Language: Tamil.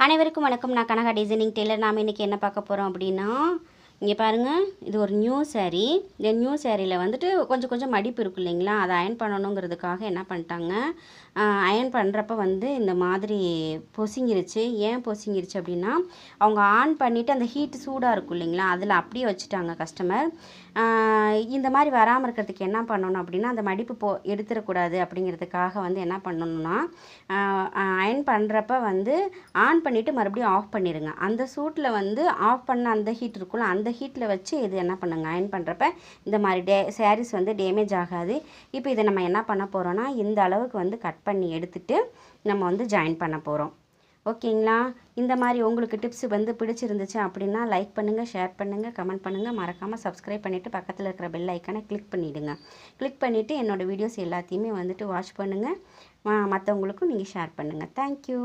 அனைவருக்கும் வணக்கம். நான் கனகா டிசைனிங் டெய்லர் நாம் இன்றைக்கி என்ன பார்க்க போகிறோம் அப்படின்னா இங்கே பாருங்கள் இது ஒரு நியூ சேரீ இந்த நியூ சேரீயில் வந்துட்டு கொஞ்சம் கொஞ்சம் மடிப்பு இருக்கும் இல்லைங்களா? அதை அயன் பண்ணணுங்கிறதுக்காக என்ன பண்ணிட்டாங்க? அயன் பண்ணுறப்ப வந்து இந்த மாதிரி பொசுங்கிருச்சு. ஏன் பொசுங்கிருச்சு அப்படின்னா அவங்க ஆன் பண்ணிவிட்டு அந்த ஹீட் சூடாக இருக்கும் இல்லைங்களா? அதில் அப்படியே வச்சுட்டாங்க கஸ்டமர் இந்த மாதிரி வராமல் இருக்கிறதுக்கு என்ன பண்ணணும் அப்படின்னா அந்த மடிப்பு போ எடுத்துடக்கூடாது அப்படிங்கிறதுக்காக வந்து என்ன பண்ணணும்னா அயன் பண்ணுறப்ப வந்து ஆன் பண்ணிவிட்டு மறுபடியும் ஆஃப் பண்ணிடுங்க அந்த சூட்டில் வந்து ஆஃப் பண்ண அந்த ஹீட் இருக்கும்ல அந்த ஹீட்டில் வச்சு இது என்ன பண்ணுங்க அயன் பண்ணுறப்ப இந்த மாதிரி டே சாரீஸ் வந்து டேமேஜ் ஆகாது. இப்போ இதை நம்ம என்ன பண்ண போகிறோன்னா இந்த அளவுக்கு வந்து கட் பண்ணி எடுத்துகிட்டு நம்ம வந்து ஜாயின் பண்ண போகிறோம் ஓகேங்களா? இந்த மாதிரி உங்களுக்கு டிப்ஸ் வந்து பிடிச்சிருந்துச்சு அப்படின்னா லைக் பண்ணுங்கள் ஷேர் பண்ணுங்கள் கமெண்ட் பண்ணுங்கள் மறக்காமல் சப்ஸ்கிரைப் பண்ணிவிட்டு பக்கத்தில் இருக்கிற பெல் ஐக்கானை கிளிக் பண்ணிவிடுங்க கிளிக் பண்ணிவிட்டு என்னோடய வீடியோஸ் எல்லாத்தையுமே வந்துட்டு வாட்ச் பண்ணுங்கள் மற்றவங்களுக்கும் நீங்கள் ஷேர் பண்ணுங்கள் தேங்க்யூ